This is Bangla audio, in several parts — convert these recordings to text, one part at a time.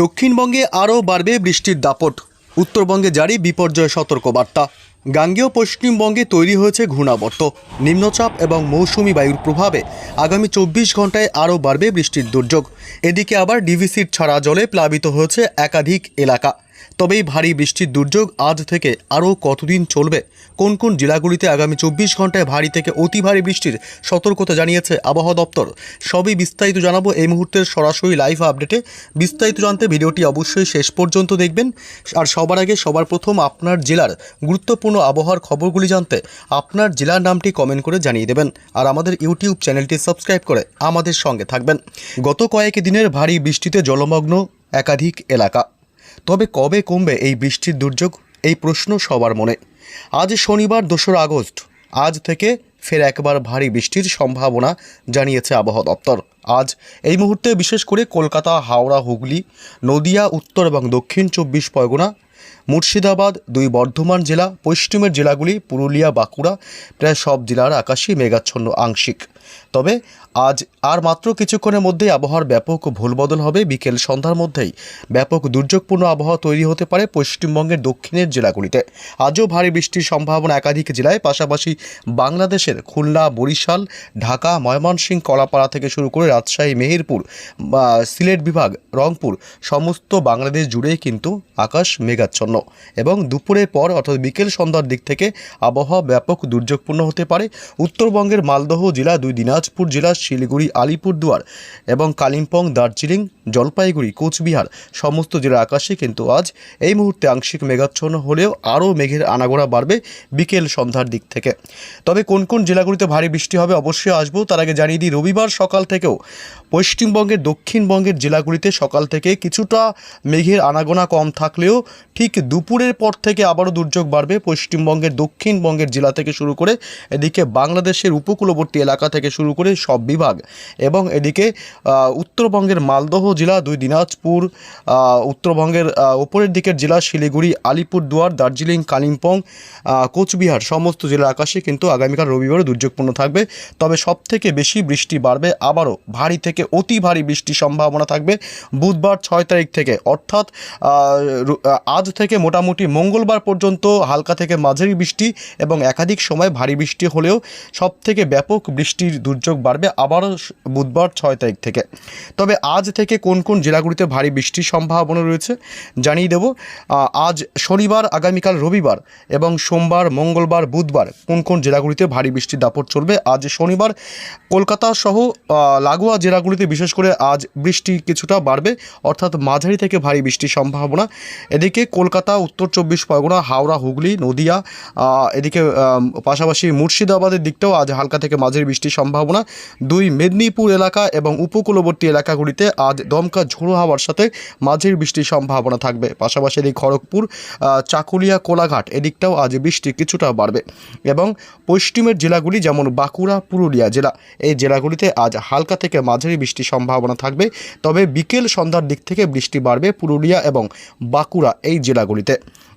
দক্ষিণবঙ্গে আরও বাড়বে বৃষ্টির দাপট। উত্তরবঙ্গে জারি বিপর্যয় সতর্কবার্তা। গাঙ্গেয় পশ্চিমবঙ্গে তৈরি হয়েছে ঘূর্ণাবর্ত। নিম্নচাপ এবং মৌসুমি বায়ুর প্রভাবে আগামী চব্বিশ ঘন্টায় আরও বাড়বে বৃষ্টির দুর্যোগ। এদিকে আবার ডিভিসির ছাড়া জলে প্লাবিত হয়েছে একাধিক এলাকা। তবে এই ভারী বৃষ্টির দুর্যোগ আজ থেকে আরও কতদিন চলবে? কোন কোন জেলাগুলিতে আগামী চব্বিশ ঘন্টায় ভারী থেকে অতি ভারী বৃষ্টির সতর্কতা জানিয়েছে আবহাওয়া দপ্তর? সবই বিস্তারিত জানাব এই মুহূর্তের সরাসরি লাইভ আপডেটে। বিস্তারিত জানতে ভিডিওটি অবশ্যই শেষ পর্যন্ত দেখবেন। আর সবার আগে সবার প্রথম আপনার জেলার গুরুত্বপূর্ণ আবহাওয়ার খবরগুলি জানতে আপনার জেলার নামটি কমেন্ট করে জানিয়ে দেবেন। আর আমাদের ইউটিউব চ্যানেলটি সাবস্ক্রাইব করে আমাদের সঙ্গে থাকবেন। গত কয়েক দিনের ভারী বৃষ্টিতে জলমগ্ন একাধিক এলাকা। তবে কবে কমবে এই বৃষ্টির দুর্যোগ? এই প্রশ্ন সবার মনে। আজ শনিবার, দোসরা আগস্ট। আজ থেকে ফের একবার ভারী বৃষ্টির সম্ভাবনা জানিয়েছে আবহাওয়া দপ্তর। আজ এই মুহূর্তে বিশেষ করে কলকাতা, হাওড়া, হুগলি, নদিয়া, উত্তর এবং দক্ষিণ চব্বিশ পরগনা, মুর্শিদাবাদ, দুই বর্ধমান জেলা, পশ্চিমের জেলাগুলি, পুরুলিয়া, বাঁকুড়া, প্রায় সব জেলার আকাশই মেঘাচ্ছন্ন আংশিক। তবে আজ আর মাত্র কিছুক্ষণের মধ্যেই আবহাওয়ার ব্যাপক ভুলবদল হবে। বিকেল সন্ধ্যার মধ্যেই ব্যাপক দুর্যোগপূর্ণ আবহাওয়া তৈরি হতে পারে পশ্চিমবঙ্গের দক্ষিণের জেলাগুলিতে। আজও ভারী বৃষ্টির সম্ভাবনা একাধিক জেলায়, পাশাপাশি বাংলাদেশের খুলনা, বরিশাল, ঢাকা, ময়মনসিংহ, কলাপাড়া থেকে শুরু করে রাজশাহী, মেহেরপুর সিলেট বিভাগ, রংপুর, সমস্ত বাংলাদেশ জুড়েই কিন্তু আকাশ মেঘাচ্ছন্ন। এবং দুপুরের পর অর্থাৎ বিকেল সন্ধ্যার দিক থেকে আবহাওয়া ব্যাপক দুর্যোগপূর্ণ হতে পারে। উত্তরবঙ্গের মালদহ জেলা দুই দিনাজপুর জেলা শিলিগুড়ি, আলিপুরদুয়ার এবং কালিম্পং, দার্জিলিং, জলপাইগুড়ি, কোচবিহার সমস্ত জেলার আকাশে কিন্তু আজ এই মুহূর্তে আংশিক মেঘাচ্ছন্ন হলেও আরও মেঘের আনাগোড়া বাড়বে বিকেল সন্ধ্যার দিক থেকে। তবে কোন কোন জেলাগুলিতে ভারী বৃষ্টি হবে অবশ্যই আসব। তার আগে জানিয়ে দিই, রবিবার সকাল থেকেও পশ্চিমবঙ্গের, দক্ষিণবঙ্গের জেলাগুলিতে সকাল থেকে কিছুটা মেঘের আনাগোনা কম থাকলেও ঠিক দুপুরের পর থেকে আবারও দুর্যোগ বাড়বে। পশ্চিমবঙ্গের, দক্ষিণবঙ্গের জেলা থেকে শুরু করে এদিকে বাংলাদেশের উপকূলবর্তী এলাকা থেকে শুরু করে সব বিভাগ এবং এদিকে উত্তরবঙ্গের মালদহ জেলা দুই দিনাজপুর উত্তরবঙ্গের আহ, উপরের দিকের জেলা শিলিগুড়ি আলিপুরদুয়ার দার্জিলিং কালিম্পং কোচবিহার সমস্ত জেলার আকাশে কিন্তু আগামীকাল রবিবারও দুর্যোগপূর্ণ থাকবে। তবে সব থেকে বেশি বৃষ্টি বাড়বে আবারও ভারী থেকে অতি ভারী বৃষ্টির সম্ভাবনা থাকবে বুধবার ছয় তারিখ থেকে। অর্থাৎ আজ থেকে মোটামুটি মঙ্গলবার পর্যন্ত হালকা থেকে মাঝারি বৃষ্টি এবং একাধিক সময় ভারী বৃষ্টি হলেও সব থেকে ব্যাপক বৃষ্টির দুর্যোগ বাড়বে আবারও বুধবার ছয় তারিখ থেকে। তবে আজ থেকে কোন কোন জেলাগুলিতে ভারী বৃষ্টির সম্ভাবনা রয়েছে জানিয়ে দেব। আজ শনিবার, আগামীকাল রবিবার এবং সোমবার, মঙ্গলবার, বুধবার কোন কোন জেলাগুলিতে ভারী বৃষ্টির দাপট চলবে? আজ শনিবার কলকাতা সহ লাগোয়া জেলাগুলিতে বিশেষ করে আজ বৃষ্টি কিছুটা বাড়বে, অর্থাৎ মাঝারি থেকে ভারী বৃষ্টির সম্ভাবনা। এদিকে কলকাতা, উত্তর চব্বিশ পরগনা, হাওড়া, হুগলি, নদিয়া এদিকে পাশাপাশি মুর্শিদাবাদের দিকটাও আজ হালকা থেকে মাঝারি বৃষ্টির সম্ভাবনা। দুই, মেদিনীপুর এলাকা এবং উপকূলবর্তী এলাকাগুলিতে আজ দমকা ঝোড়ো হাওয়ার সাথে মাঝের বৃষ্টির সম্ভাবনা থাকবে। পাশাপাশি এই খড়গপুর চাকুলিয়া, কোলাঘাট এদিকটাও আজ বৃষ্টি কিছুটা বাড়বে। এবং পশ্চিমের জেলাগুলি যেমন বাঁকুড়া, পুরুলিয়া জেলা, এই জেলাগুলিতে আজ হালকা থেকে মাঝারি বৃষ্টির সম্ভাবনা থাকবে। তবে বিকেল সন্ধ্যার দিক থেকে বৃষ্টি বাড়বে পুরুলিয়া এবং বাঁকুড়া এই জেলাগুলিতে।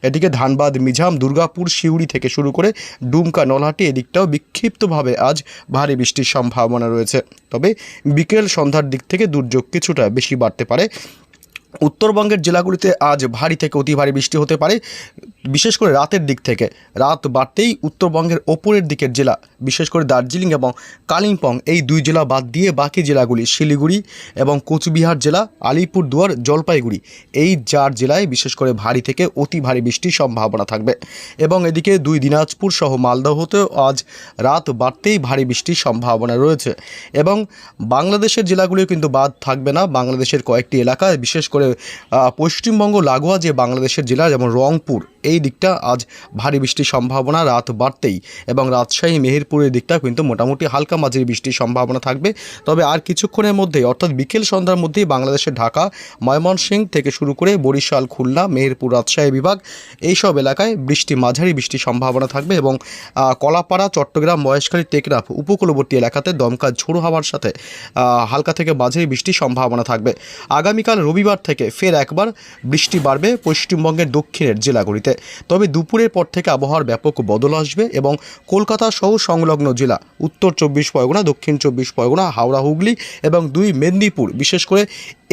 এদিকে ধানবাদ মিঝাম দুর্গাপুর শিউড়ি থেকে শুরু করে ডুমকা, নলহাটি এদিকটাও বিক্ষিপ্তভাবে আজ ভারী বৃষ্টির সম্ভাবনা রয়েছে। তবে বিকেল সন্ধ্যার দিক থেকে দুর্যোগ কিছুটা বেশি বাড়তে পারে। উত্তরবঙ্গের জেলাগুলিতে আজ ভারী থেকে অতি ভারী বৃষ্টি হতে পারে। বিশেষ করে রাতের দিক থেকে। রাত বাড়তেই উত্তরবঙ্গের ওপরের দিকের জেলা, বিশেষ করে দার্জিলিং এবং কালিম্পং, এই দুই জেলা বাদ দিয়ে বাকি জেলাগুলি শিলিগুড়ি এবং কোচবিহার জেলা, আলিপুরদুয়ার, জলপাইগুড়ি, এই চার জেলায় বিশেষ করে ভারী থেকে অতি ভারী বৃষ্টির সম্ভাবনা থাকবে। এবং এদিকে দুই দিনাজপুর সহ মালদহতেও আজ রাত বাড়তেই ভারী বৃষ্টির সম্ভাবনা রয়েছে। এবং বাংলাদেশের জেলাগুলিও কিন্তু বাদ থাকবে না। বাংলাদেশের কয়েকটি এলাকায়, বিশেষ করে পশ্চিমবঙ্গ, লাগোয়া যে বাংলাদেশের জেলা, যেমন রংপুর, এই দিকটা আজ ভারী বৃষ্টির সম্ভাবনা, রাত বাড়তেই এবং রাজশাহী, মেহেরপুরের দিকটা কিন্তু মোটামুটি হালকা মাঝারি বৃষ্টির সম্ভাবনা থাকবে। তবে আর কিছুক্ষণের মধ্যেই, অর্থাৎ বিকেল সন্ধ্যার মধ্যেই বাংলাদেশের ঢাকা, ময়মনসিংহ থেকে শুরু করে বরিশাল, খুলনা, মেহেরপুর, রাজশাহী বিভাগ এইসব এলাকায় বৃষ্টি, মাঝারি বৃষ্টির সম্ভাবনা থাকবে এবং কলাপাড়া, চট্টগ্রাম, মহেশখালী, টেকনাফ উপকূলবর্তী এলাকাতে দমকা ঝোড়ো হওয়ার সাথে হালকা থেকে মাঝারি বৃষ্টির সম্ভাবনা থাকবে। আগামীকাল রবিবার থেকে ফের একবার বৃষ্টি বাড়বে পশ্চিমবঙ্গের দক্ষিণের জেলাগুলিতে। তবে দুপুরের পর থেকে আবহাওয়ার ব্যাপক বদল আসবে এবং কলকাতা সহ সংলগ্ন জেলা, উত্তর চব্বিশ পরগনা, দক্ষিণ চব্বিশ পরগনা, হাওড়া, হুগলি এবং দুই মেদিনীপুর, বিশেষ করে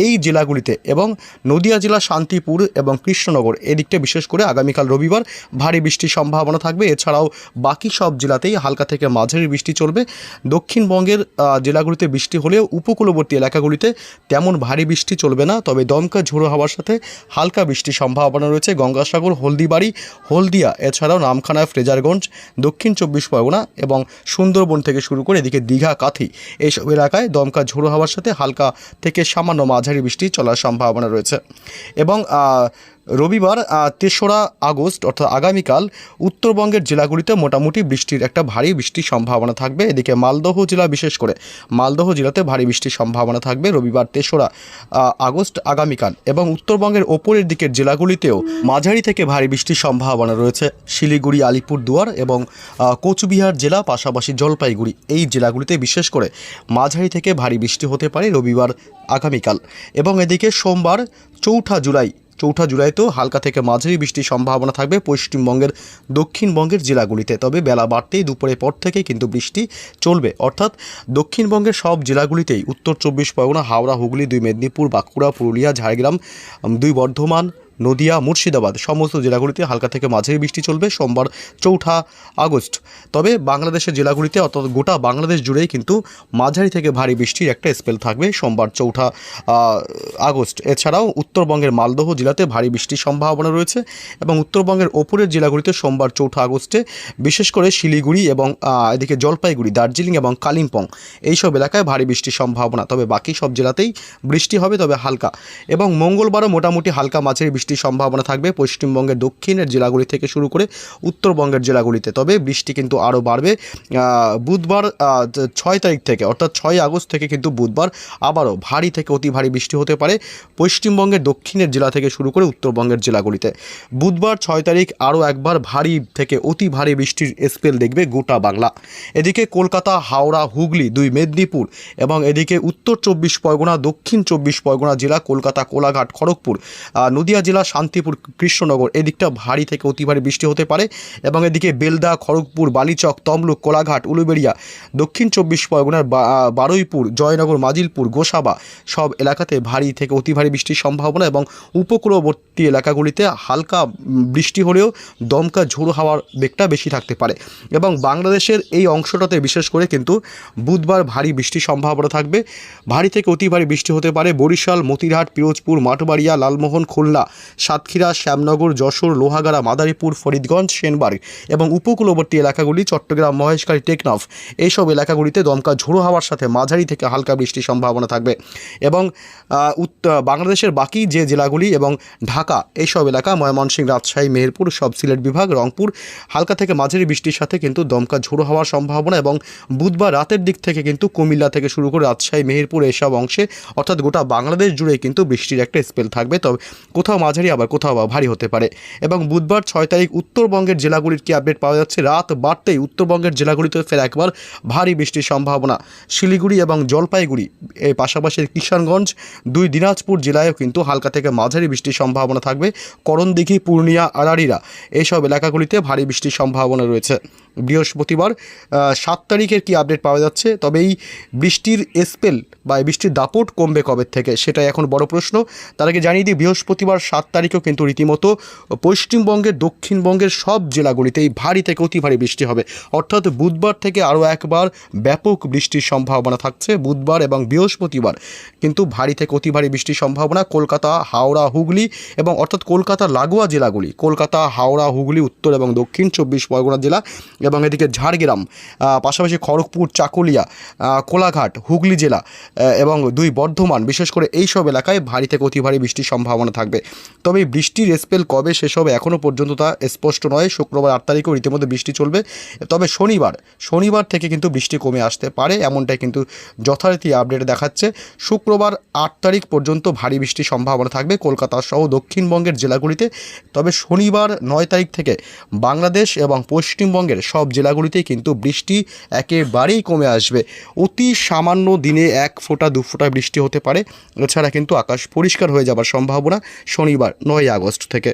এই জেলাগুলিতে এবং নদিয়া জেলা, শান্তিপুর এবং কৃষ্ণনগর এদিকটা বিশেষ করে আগামীকাল রবিবার ভারী বৃষ্টির সম্ভাবনা থাকবে। এছাড়াও বাকি সব জেলাতেই হালকা থেকে মাঝারি বৃষ্টি চলবে। দক্ষিণবঙ্গের জেলাগুলিতে বৃষ্টি হলেও উপকূলবর্তী এলাকাগুলিতে তেমন ভারী বৃষ্টি চলবে না, তবে দমকা ঝোড়ো হওয়ার সাথে হালকা বৃষ্টির সম্ভাবনা রয়েছে। গঙ্গাসাগর হলদিবাড়ি হলদিয়া, এছাড়াও নামখানা ফ্রেজারগঞ্জ, দক্ষিণ চব্বিশ পরগনা এবং সুন্দরবন থেকে শুরু করে এদিকে দীঘা, কাথি এইসব এলাকায় দমকা ঝোড়ো হওয়ার সাথে হালকা থেকে সামান্য মাঝারি বৃষ্টি চলার সম্ভাবনা রয়েছে। এবং রবিবার তেসরা আগস্ট, অর্থাৎ আগামীকাল, উত্তরবঙ্গের জেলাগুলিতে মোটামুটি বৃষ্টির একটা ভারী বৃষ্টির সম্ভাবনা থাকবে। এদিকে মালদহ জেলা বিশেষ করে, মালদহ জেলাতে ভারী বৃষ্টির সম্ভাবনা থাকবে রবিবার, তেসরা আগস্ট আগামীকাল এবং উত্তরবঙ্গের ওপরের দিকের জেলাগুলিতেও মাঝারি থেকে ভারী বৃষ্টির সম্ভাবনা রয়েছে। শিলিগুড়ি, আলিপুরদুয়ার এবং কোচবিহার জেলা, পাশাপাশি জলপাইগুড়ি এই জেলাগুলিতে বিশেষ করে মাঝারি থেকে ভারী বৃষ্টি হতে পারে রবিবার আগামীকাল। এবং এদিকে সোমবার, চৌঠা জুলাই চৌঠা জুলাইতেও হালকা থেকে মাঝারি বৃষ্টির সম্ভাবনা থাকবে পশ্চিমবঙ্গের দক্ষিণবঙ্গের জেলাগুলিতে। তবে বেলা বাড়তেই দুপুরের পর থেকে কিন্তু বৃষ্টি চলবে। অর্থাৎ দক্ষিণবঙ্গের সব জেলাগুলিতেই উত্তর চব্বিশ পরগনা, হাওড়া, হুগলি, দুই মেদিনীপুর, বাঁকুড়া, পুরুলিয়া, ঝাড়গ্রাম দুই বর্ধমান নদিয়া, মুর্শিদাবাদ সমস্ত জেলাগুলিতে হালকা থেকে মাঝারি বৃষ্টি চলবে সোমবার চৌঠা আগস্ট। তবে বাংলাদেশের জেলাগুলিতে অর্থাৎ গোটা বাংলাদেশ জুড়েই কিন্তু মাঝারি থেকে ভারী বৃষ্টির একটা স্পেল থাকবে সোমবার চৌঠা আগস্ট। এছাড়াও উত্তরবঙ্গের মালদহ জেলাতে ভারী বৃষ্টির সম্ভাবনা রয়েছে এবং উত্তরবঙ্গের ওপরের জেলাগুলিতে সোমবার চৌঠা আগস্টে বিশেষ করে শিলিগুড়ি এবং এদিকে জলপাইগুড়ি, দার্জিলিং এবং কালিম্পং এইসব এলাকায় ভারী বৃষ্টির সম্ভাবনা। তবে বাকি সব জেলাতেই বৃষ্টি হবে, তবে হালকা। এবং মঙ্গলবারও মোটামুটি হালকা মাঝারি বৃষ্টির সম্ভাবনা থাকবে পশ্চিমবঙ্গের দক্ষিণের জেলাগুলি থেকে শুরু করে উত্তরবঙ্গের জেলাগুলিতে। তবে বৃষ্টি কিন্তু আরও বাড়বে বুধবার ছয় তারিখ থেকে, অর্থাৎ ছয় আগস্ট থেকে কিন্তু বুধবার আবারও ভারী থেকে অতি ভারী বৃষ্টি হতে পারে পশ্চিমবঙ্গের দক্ষিণের জেলা থেকে শুরু করে উত্তরবঙ্গের জেলাগুলিতে। বুধবার ছয় তারিখ আরও একবার ভারী থেকে অতি ভারী বৃষ্টির স্পেল দেখবে গোটা বাংলা। এদিকে কলকাতা, হাওড়া, হুগলি, দুই মেদিনীপুর এবং এদিকে উত্তর চব্বিশ পরগনা, দক্ষিণ চব্বিশ পরগনা জেলা, কলকাতা, কোলাঘাট, খড়গপুর নদিয়া জেলা শান্তিপুর কৃষ্ণনগর। এদিকটা ভারী থেকে অতি ভারী বৃষ্টি হতে পারে এবং এদিকে বেলদা, খড়গপুর, বালিচক, তমলুক, কোলাঘাট, উলুবেড়িয়া, দক্ষিণ চব্বিশ পরগনার বারুইপুর, জয়নগর, মাজিলপুর, গোসাবা সব এলাকাতে ভারী থেকে অতি ভারী বৃষ্টির সম্ভাবনা এবং উপকূলবর্তী এলাকাগুলিতে হালকা বৃষ্টি হলেও দমকা ঝোড়ো হাওয়ার বেগটা বেশি থাকতে পারে এবং বাংলাদেশের এই অংশটাতে বিশেষ করে কিন্তু বুধবার ভারী বৃষ্টির সম্ভাবনা থাকবে। ভারী থেকে অতি ভারী বৃষ্টি হতে পারে বরিশাল, মতিরহাট, পিরোজপুর, মাঠবাড়িয়া, লালমোহন, খুলনা সাতক্ষীরা, শ্যামনগর, যশোর, লোহাগাড়া, মাদারীপুর, ফরিদগঞ্জ সেনবার্গ এবং উপকূলবর্তী এলাকাগুলি চট্টগ্রাম, মহেশখালী, টেকনাফ। এইসব এলাকাগুলিতে দমকা ঝোড়ো হাওয়ার সাথে মাঝারি থেকে হালকা বৃষ্টির সম্ভাবনা থাকবে এবং বাংলাদেশের বাকি যে জেলাগুলি এবং ঢাকা, এইসব এলাকা ময়মনসিংহ, রাজশাহী, মেহেরপুর, সব সিলেট বিভাগ, রংপুর, হালকা থেকে মাঝারি বৃষ্টির সাথে কিন্তু দমকা ঝোড়ো হওয়ার সম্ভাবনা এবং বুধবার রাতের দিক থেকে কিন্তু কুমিল্লা থেকে শুরু করে রাজশাহী, মেহেরপুর এসব অংশে অর্থাৎ গোটা বাংলাদেশ জুড়ে কিন্তু বৃষ্টির একটা স্পেল থাকবে। তবে কোথাও মাঝারি আবার কোথাও বা ভারী হতে পারে। এবং বুধবার ছয় তারিখ উত্তরবঙ্গের জেলাগুলির কি আপডেট পাওয়া যাচ্ছে? রাত বাড়তেই উত্তরবঙ্গের জেলাগুলিতে ফের একবার ভারী বৃষ্টির সম্ভাবনা। শিলিগুড়ি এবং জলপাইগুড়ি, এর পাশাপাশি কিষানগঞ্জ, দুই দিনাজপুর জেলায়ও কিন্তু হালকা থেকে মাঝারি বৃষ্টির সম্ভাবনা থাকবে। করণদিঘি, পূর্ণিয়া আড়ারিরা এইসব এলাকাগুলিতে ভারী বৃষ্টির সম্ভাবনা রয়েছে। বৃহস্পতিবার সাত তারিখের কি আপডেট পাওয়া যাচ্ছে? তবে এই বৃষ্টির স্পেল বা এই বৃষ্টির দাপট কমবে কবে থেকে? সেটাই এখন বড় প্রশ্ন। তার আগে জানিয়ে দিই, বৃহস্পতিবার সাত তারিখেও কিন্তু রীতিমতো পশ্চিমবঙ্গের, দক্ষিণবঙ্গের সব জেলাগুলিতেই ভারী থেকে অতি ভারী বৃষ্টি হবে। অর্থাৎ বুধবার থেকে আরও একবার ব্যাপক বৃষ্টির সম্ভাবনা থাকছে। বুধবার এবং বৃহস্পতিবার কিন্তু ভারী থেকে অতি ভারী বৃষ্টির সম্ভাবনা। কলকাতা, হাওড়া, হুগলি এবং অর্থাৎ কলকাতার লাগোয়া জেলাগুলি, কলকাতা, হাওড়া, হুগলি, উত্তর এবং দক্ষিণ, চব্বিশ পরগনা জেলা এবং এদিকে ঝাড়গ্রাম পাশাপাশি খড়গপুর, চাকুলিয়া কোলাঘাট, হুগলি জেলা এবং দুই বর্ধমান, বিশেষ করে এই সব এলাকায় ভারী থেকে অতি ভারী বৃষ্টির সম্ভাবনা থাকবে। তবে বৃষ্টির স্পেল কবে শেষ হবে এখনও পর্যন্ত তা স্পষ্ট নয়। শুক্রবার আট তারিখেও রীতিমতো বৃষ্টি চলবে। তবে শনিবার শনিবার থেকে কিন্তু বৃষ্টি কমে আসতে পারে, এমনটাই কিন্তু যথারীতি আপডেট দেখাচ্ছে। শুক্রবার আট তারিখ পর্যন্ত ভারী বৃষ্টির সম্ভাবনা থাকবে কলকাতা সহ দক্ষিণবঙ্গের জেলাগুলিতে। তবে শনিবার নয় তারিখ থেকে বাংলাদেশ এবং পশ্চিমবঙ্গের সব জেলাগুলিতেই কিন্তু বৃষ্টি একেবারেই কমে আসবে। অতি সামান্য দিনে এক ফোঁটা, দু ফোঁটা বৃষ্টি হতে পারে। এছাড়া কিন্তু আকাশ পরিষ্কার হয়ে যাবার সম্ভাবনা শনিবার নয় আগস্ট থেকে।